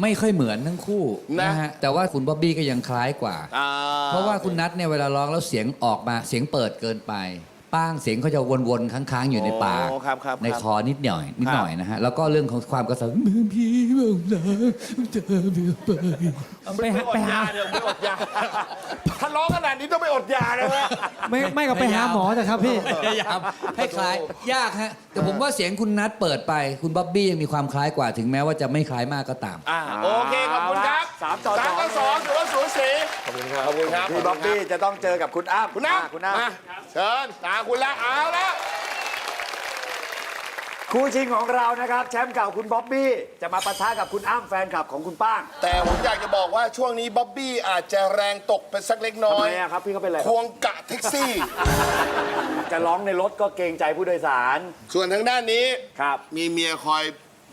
Speaker 6: ไม่ค่อยเหมือนทั้งคู่นะฮะแต่ว่าคุณบ๊อบบี้ก็ยังคล้ายกว่า
Speaker 2: อ่
Speaker 6: เพราะว่าคุณนัทเนี่ยเวลาร้องแล้วเสียงออกมาเสียงเปิดเกินไป ป้างเสียงเขาจะวนๆค้างๆอยู่ในปาก
Speaker 2: โอ้ครับครับ
Speaker 6: ใน
Speaker 2: ครับ
Speaker 6: คอนิดหน่อยนิดหน่อยนะฮะแล้วก็เรื่องของความกระสับพี่บอกนะเจอพี่ไป
Speaker 10: ไปหาไปหา
Speaker 2: เดี๋ยวไม่อดยา ถ้าร้องขนาดนี้ต้องไปอดยาเลยเว้ย
Speaker 10: ไม่ไม่ก็ไปหาหมอแต่ครับพี่
Speaker 6: พยายามให้คล้ายยากฮะแต่ผมว่าเสียงคุณนัทเปิดไป คุณบ๊อบบี้ยังมีความคล้ายกว่าถึงแม้ว่าจะไม่คล้ายมากก็ตาม
Speaker 2: อ่าโอเค ขอบคุณครับ
Speaker 1: สามต่อสอง
Speaker 2: สามต่อสองถือว่าสูสี อบคุณครับ ขอบคุณครับ
Speaker 1: พี่บ๊อบบี้จะต้องเจอกับคุณอ้ำ
Speaker 2: คุณน้
Speaker 1: อะคุณอ้ำำ
Speaker 2: มาเชิญตาคุณละเอาละ
Speaker 1: คู่ชิงของเรานะครับ แชมป์เก่าคุณบ๊อบบี้ จะมาปะทะกับคุณอ้ำแฟนคลับของคุณป้าง
Speaker 2: แต่ผมอยากจะบอกว่าช่วงนี้บ๊อบบี้อาจจะแรงตกไปสักเล็กน้
Speaker 1: ทำ
Speaker 2: อ
Speaker 1: ไม
Speaker 2: ย
Speaker 1: อะครับพี่เขาเป็นอะไรค
Speaker 2: ครับวงกะแท็กซี่
Speaker 1: จะร้องในรถก็เกรงใจผู้โดยสาร
Speaker 2: ส่วนทางด้านนี้
Speaker 1: ครับ
Speaker 2: มีเมียคอย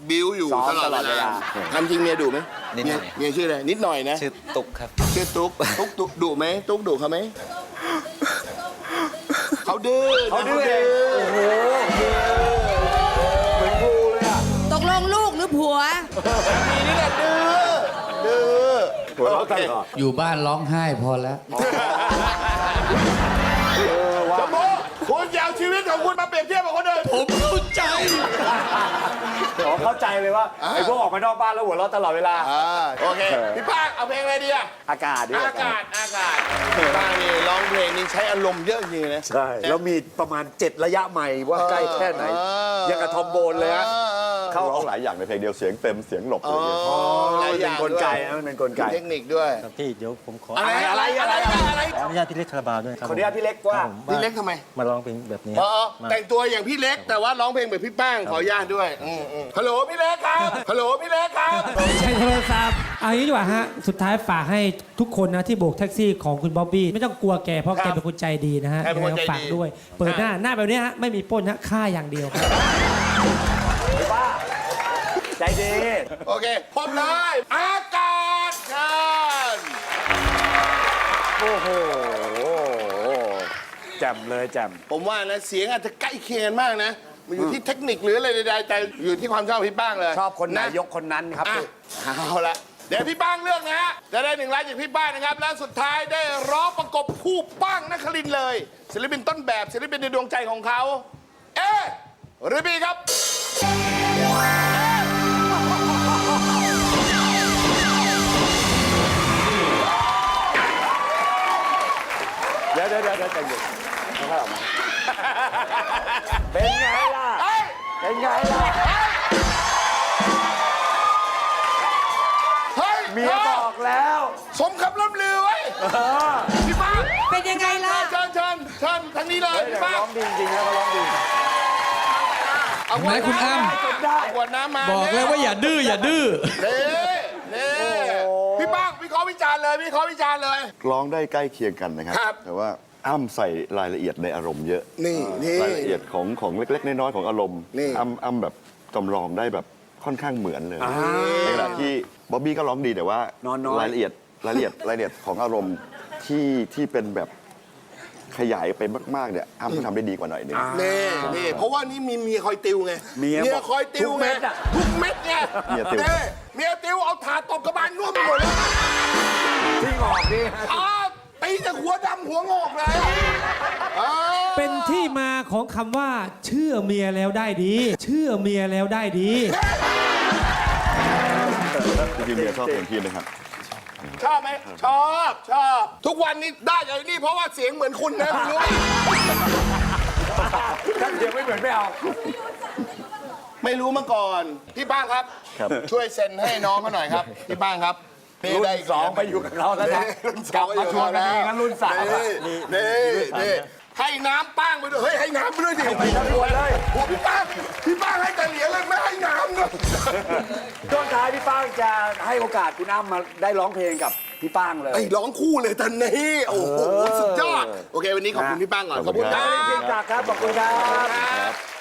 Speaker 2: บิ้วอยู่
Speaker 1: ซ้อม
Speaker 2: ตลอด
Speaker 1: ตลอด
Speaker 2: เว
Speaker 1: เว
Speaker 2: ลา
Speaker 1: ลา
Speaker 2: ทำจริงเมียดุไหม
Speaker 7: นิดหน่อย
Speaker 2: เมียชื่ออะไรนิดหน่อยนะ
Speaker 7: ชื่อตุกครับ
Speaker 2: ชื่อตุ๊ก ตุ๊กดุดุไหมตุ๊กดุเขาไหมเขาดื้อ
Speaker 1: เขาดื้อเองโอ้โหเหมือนครูเลยอะ
Speaker 4: ตกลงลูกหรือผัว
Speaker 2: มีนี่แหละดื้อดื้อ
Speaker 1: หัวเราะตลอด
Speaker 6: อยู่บ้านร้องไห้พอแล้ว
Speaker 2: สมมติคุณอยาวชีวิตของคุณมาเปรียบเทียบกับคนอื่นผมเข้าใจ
Speaker 1: เดี๋ยวเข้าใจเลยว่าไอ้พวกออกมานอกบ้านแล้วหัวเราะตลอดเวลา
Speaker 2: อ่าโอเคพี่ภาคเอาเพลงอะไรดีอะ
Speaker 1: อากาศด้วย
Speaker 2: อากาศอากาศพี่ภาคนี่ร้องเพลงนี้ใช้อารมณ์เยอะจริงๆนะ
Speaker 1: ใช่ แล้วมีประมาณ 7 ระยะใหม่ว่าใกล้แค่ไหน ยังกับทอมโบนเลยฮะ
Speaker 2: ออ
Speaker 3: เขาร้องหลายอย่างในเพลงเดียวเสียงเต็มเสียงหลบ
Speaker 2: อ๋
Speaker 3: อะไร
Speaker 2: อ
Speaker 3: อย่างเงี้ย
Speaker 2: หลายอ
Speaker 1: เป็น
Speaker 2: ย่าง
Speaker 1: กลไกนะมันเป็นกลไก
Speaker 2: เทคนิคด้วย
Speaker 11: ครับพี่เดี๋ยวผมขอ
Speaker 2: อะไรอะไรอะไรอะไร
Speaker 11: ขออนุญาตพี่เล็กคาราบาวด้วยครับ
Speaker 1: ขออนุญาตพี่เล็กว่า
Speaker 11: ครับผม
Speaker 2: พี่เล็กทำไม
Speaker 11: มาร้องเพลงแบบนี้
Speaker 2: อ๋อ
Speaker 11: มา
Speaker 2: แต่งตัวอย่างพี่เล็ก แต่ว่าร้องเพลงแบบพี่แป้งขออนุญาตด้วยอืมอืมฮัลโหลพี่เล็กครับฮัลโหลพี่เล็กครับ
Speaker 10: ใช้โทรศัพท์เอางี้ดีกว่าฮะ สุดท้ายฝากให้ทุกคนนะที่โบกแท็กซี่ของคุณบ๊อบบี้ไม่ต้องกลัวแก เพราะ
Speaker 2: ครั
Speaker 10: แก
Speaker 2: บ
Speaker 10: เป็นคนใจดีนะฮะ
Speaker 2: แกเป็นคนใจดี
Speaker 10: ยังไงก็ฝากด้วย เปิดหน้าหน้าแบบเนี้ยฮะไม่มีปล้นฮะฆ่าอย่างเดียวครับ
Speaker 1: ใจดี
Speaker 2: โอเคพบเลยอากาศเชิญ
Speaker 1: โอ้โหแจ่มเลยแจ่ม
Speaker 2: ผมว่านะเสียงอาจจะใกล้เคียงกันมากนะมันอยู่ที่เทคนิคหรืออะไรใดๆแต่อยู่ที่ความชอบพี่ป้างเลย
Speaker 1: ชอบคนไหนะยกคนนั้นครับ
Speaker 2: อะเอาละเดี๋ยวพี่ป้างเลือกนะฮะจะได้หนึ่งล้านจากพี่ป้างนะครับ และสุดท้ายได้ร้องประกบคู่ป้างนครินทร์เลยศิลปินต้นแบบศิลปินในดวงใจของเขา เอ๊ะหรือบีครับ
Speaker 1: ยวเดี๋ยวเดี๋ยวเดี๋ยวใจเย็นค่อยๆออกมาเป็นไงล่ะ
Speaker 2: เป็
Speaker 1: นไงล่ะ
Speaker 2: เฮ้ย
Speaker 1: เมียบอกแล้ว
Speaker 2: สมคำล่ำลือไว้พี่ป้า
Speaker 4: เป็นยังไงล่ะ
Speaker 2: เชิญเชิญเชิญทางนี้เลย
Speaker 1: เฮ้ย
Speaker 2: พี่ป้า
Speaker 1: ร้องดีจริงนะเขาร้องดี
Speaker 2: เอา
Speaker 6: เห็นไหมคุณอ้ำ
Speaker 1: จนได้
Speaker 2: ขวดน้ำมา
Speaker 6: บอกเลยว่าอย่าดื้ออย่าดื้อ
Speaker 2: นี่นี่พี่ป้างพี่ขอวิ จารณ์เลยพี่ขอวิจารณ์เลย
Speaker 3: ร้องได้ใกล้เคียงกันนะครับ
Speaker 2: ครับ
Speaker 3: แต่ว่าอ้ำใส่รายละเอียดในอารมณ์เยอะ
Speaker 2: นี่นี่
Speaker 3: รายละเอียดของของเล็กๆน้อยๆของอารมณ์
Speaker 2: นี่
Speaker 3: อ้ำอ้ำแบบจำลองได้แบบค่อนข้างเหมือนเลยในขณะที่บ๊อบบี้ก็ร้องดีแต่ว่าน
Speaker 1: อนน้อย
Speaker 3: รายละเอียดรายละเอียดรายละเอียดของอารมณ์ที่ที่เป็นแบบขยายไปมากๆเนี่ยอ้ำก็ทำได้ดีกว่าหน่อยหนึง
Speaker 2: นี่นี่เพราะว่านี่มีเมียคอยติวไง
Speaker 1: เมียบอก
Speaker 2: คอยติว
Speaker 1: ทุก
Speaker 2: ไง
Speaker 1: เม็ดอะ
Speaker 2: ทุกเม็ดไง
Speaker 3: เมียติว
Speaker 2: นี่เมียติวเอาถาดตบกระบาลน่วมไปหมดเลย
Speaker 1: ที่งอกนี่
Speaker 2: อ้าวตีจากหัวดำหัวงอกเลยอ้าว
Speaker 10: เป็นที่มาของคำว่า เชื่อเมียแล้วได้ดี เชื่อเมียแล้วได้ดี
Speaker 3: จริงๆเมียชอบเพลงพี่นะครับ
Speaker 2: ชอบไหมชอบชอบ ทุกวันนี้ได้อย่างนี้เพราะว่าเสียงเหมือนคุณนะคุณรู้ไหม
Speaker 1: ถ้าเสียงไม่เหมือนไม่เอา
Speaker 2: ไม่รู้มาก่อน พี่ป้างครับ
Speaker 3: ครับ
Speaker 2: ช่วยเซ็นให้น้องเขาหน่อยครับ พี่ป้างครับ
Speaker 1: รุ่น
Speaker 2: ได้ก
Speaker 1: สองไปอยู่กับเราแล้วนะ
Speaker 2: รุ่นส
Speaker 1: ก
Speaker 2: อ
Speaker 1: ลั
Speaker 2: ง
Speaker 1: บ
Speaker 2: ไป
Speaker 1: มาชวนกันเองนะรุ่นสามอะ
Speaker 2: นี่นี่นี่ให้น้ำป้างไปด้วยเฮ้ยให้น้ำไปด้วยดิ
Speaker 1: ไปทั้งตัวเลย
Speaker 2: โอ้พี่ป้างพี่ป้างให้แต่เหรียญเลยไม่ให้น้ำด้วย
Speaker 1: ช่วงท้ายพี่ป้างจะให้โอกาสคุณอ้ำมาได้ร้องเพลงกับพี่ป้างเลย
Speaker 2: ไอ้ร้องคู่เลยทันนี้โอ้โหสุดยอด โอเค วันนี้ขอบคุณพี่ป้างก่อนขอบคุณค
Speaker 1: ค
Speaker 2: รั
Speaker 1: รับบเพียงจากครับขอบคุณครับ
Speaker 2: ครับ